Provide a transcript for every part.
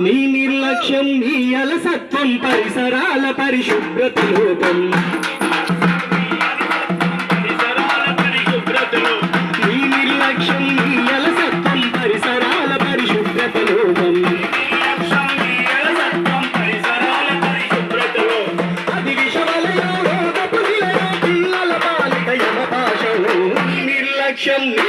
నీ నిర్లక్ష్యం నీ అలసత్వం పరిసరాల పరిశుభ్రత లోపం. నీ అలసత్వం పరిసరాల పరిశుభ్రత లోపం. నిర్లక్ష్యం నీ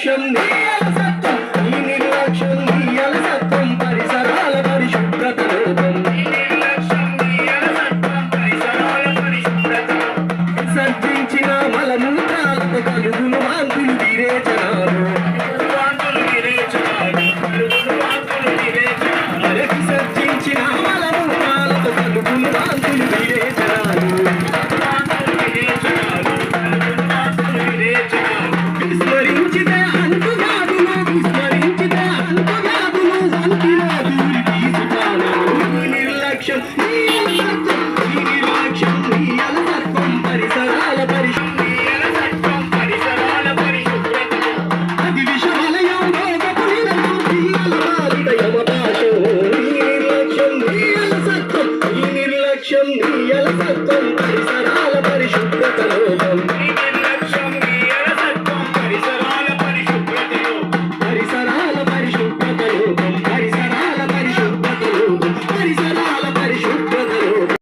Shamiya. que já fiz.